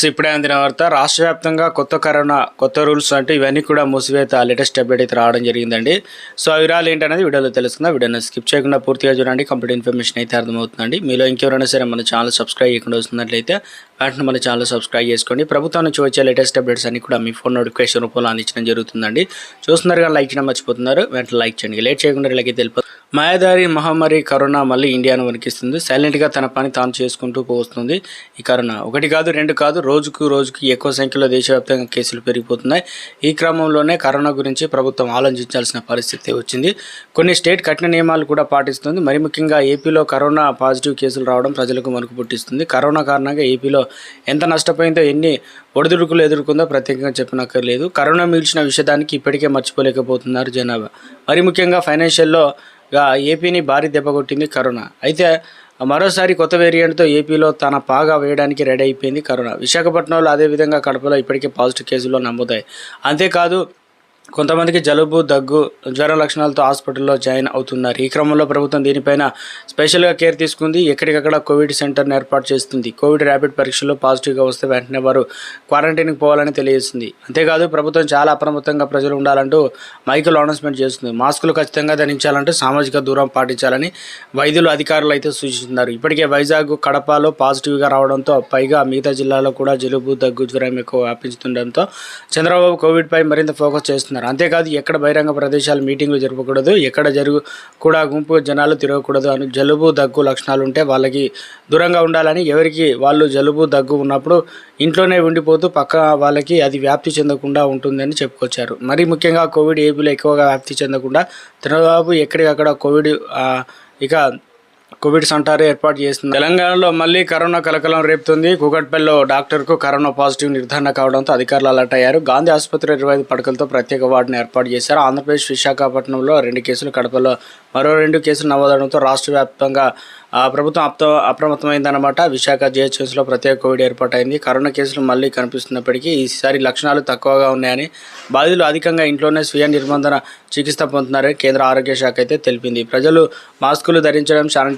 So ఇప్పుడే అందిన వార్త రాష్ట్ర వ్యాప్తంగా కొత్త కరోనా కొత్త రూల్స్ అంటే ఇవన్నీ కూడా మూసివేత లేటెస్ట్ అప్డేట్ అయితే రావడం జరిగిందండి. సో ఆ వివరాలు ఏంటనేది వీడియోలో తెలుసుకుందాం. వీడియోని స్కిప్ చేయకుండా పూర్తిగా చూడండి. కంప్లీట్ ఇన్ఫర్మేషన్ అయితే అర్థమవుతుందండి. మీలో ఇంకెవరైనా సరే మన ఛానల్ సబ్స్క్రైబ్ చేయకుండా వస్తున్నట్లయితే వెంటనే మన ఛానల్ సబ్స్క్రైబ్ చేసుకోండి. ప్రభుత్వం నుంచి వచ్చే లేటెస్ట్ అప్డేట్స్ అన్ని కూడా మీ ఫోన్ నోటిఫికేషన్ రూపంలో అందించడం జరుగుతుందండి. చూస్తున్నారు కానీ లైక్ చేయడం మర్చిపోతున్నారు. వెంటనే లైక్ చేయండి. లేట్ చేయకుండా ఇలాగే తెలిపి మాయాదారి మహమ్మారి కరోనా మళ్ళీ ఇండియాను వణికిస్తుంది. సైలెంట్గా తన పని తాను చేసుకుంటూ పోస్తుంది ఈ కరోనా. ఒకటి కాదు రెండు కాదు రోజుకు రోజుకి ఎక్కువ సంఖ్యలో దేశవ్యాప్తంగా కేసులు పెరిగిపోతున్నాయి. ఈ క్రమంలోనే కరోనా గురించి ప్రభుత్వం ఆలోచించాల్సిన పరిస్థితి వచ్చింది. కొన్ని స్టేట్ కఠిన నియమాలు కూడా పాటిస్తుంది. మరి ముఖ్యంగా ఏపీలో కరోనా పాజిటివ్ కేసులు రావడం ప్రజలకు మనుకు పుట్టిస్తుంది. కరోనా కారణంగా ఏపీలో ఎంత నష్టపోయిందో ఎన్ని ఒడిదుడుకులు ఎదుర్కొందో ప్రత్యేకంగా చెప్పనక్కర్లేదు. కరోనా మిగిల్చిన విషయానికి ఇప్పటికే మర్చిపోలేకపోతున్నారు జనాభా. మరి ముఖ్యంగా ఫైనాన్షియల్లో ఏపీని భారీ దెబ్బ కొట్టింది కరోనా. అయితే మరోసారి కొత్త వేరియంట్తో ఏపీలో తన పాగా వేయడానికి రెడీ అయిపోయింది కరోనా. విశాఖపట్నంలో అదేవిధంగా కడపలో ఇప్పటికే పాజిటివ్ కేసులు నమోదాయి అంతేకాదు కొంతమందికి జలుబు దగ్గు జ్వరం లక్షణాలతో హాస్పిటల్లో జాయిన్ అవుతున్నారు. ఈ క్రమంలో ప్రభుత్వం దీనిపైన స్పెషల్గా కేర్ తీసుకుంది. ఎక్కడికక్కడ కోవిడ్ సెంటర్ను ఏర్పాటు చేస్తుంది. కోవిడ్ ర్యాపిడ్ పరీక్షలు పాజిటివ్గా వస్తే వెంటనే వారు క్వారంటైన్కి పోవాలని తెలియజేస్తుంది అంతేకాదు ప్రభుత్వం చాలా అప్రమత్తంగా ప్రజలు ఉండాలంటూ మైకులు అనౌన్స్మెంట్ చేస్తుంది. మాస్కులు ఖచ్చితంగా ధరించాలంటూ సామాజిక దూరం పాటించాలని వైద్యులు అధికారులు అయితే సూచిస్తున్నారు. ఇప్పటికే వైజాగ్ కడపలో పాజిటివ్గా రావడంతో పైగా మిగతా జిల్లాలో కూడా జలుబు దగ్గు జ్వరం ఎక్కువ వ్యాపించుతుండడంతో చంద్రబాబు కోవిడ్పై మరింత ఫోకస్ చేస్తున్నారు. అంతేకాదు ఎక్కడ బహిరంగ ప్రదేశాలు మీటింగ్లు జరపకూడదు ఎక్కడ జరుగు కూడా గుంపు జనాలు తిరగకూడదు అని జలుబు దగ్గు లక్షణాలు ఉంటే వాళ్ళకి దూరంగా ఉండాలని ఎవరికి వాళ్ళు జలుబు దగ్గు ఉన్నప్పుడు ఇంట్లోనే ఉండిపోతూ పక్క వాళ్ళకి అది వ్యాప్తి చెందకుండా ఉంటుందని చెప్పుకొచ్చారు. మరి ముఖ్యంగా కోవిడ్ ఏపీలో ఎక్కువగా వ్యాప్తి చెందకుండా చంద్రబాబు ఎక్కడికక్కడ కోవిడ్ ఇక కోవిడ్ సెంటర్ ఏర్పాటు చేస్తుంది. తెలంగాణలో మళ్ళీ కరోనా కలకలం రేపుతుంది. కూకట్పల్లిలో డాక్టర్కు కరోనా పాజిటివ్ నిర్ధారణ కావడంతో అధికారులు అలర్ట్ అయ్యారు. గాంధీ ఆసుపత్రి ఇరవై ఐదు పడకలతో ప్రత్యేక వార్డును ఏర్పాటు చేశారు. ఆంధ్రప్రదేశ్ విశాఖపట్నంలో రెండు కేసులు కడపలో మరో రెండు కేసులు నమోదవడంతో రాష్ట్ర వ్యాప్తంగా ప్రభుత్వం అప్త అప్రమత్తమైందన్నమాట. విశాఖ జిహెచ్ఎస్లో ప్రత్యేక కోవిడ్ ఏర్పాటైంది. కరోనా కేసులు మళ్ళీ కనిపిస్తున్నప్పటికీ ఈసారి లక్షణాలు తక్కువగా ఉన్నాయని బాధితులు అధికంగా ఇంట్లోనే స్వీయ నిర్బంధన చికిత్స పొందుతున్నారని కేంద్ర ఆరోగ్య శాఖ అయితే తెలిపింది. ప్రజలు మాస్కులు ధరించడం శానిటైజర్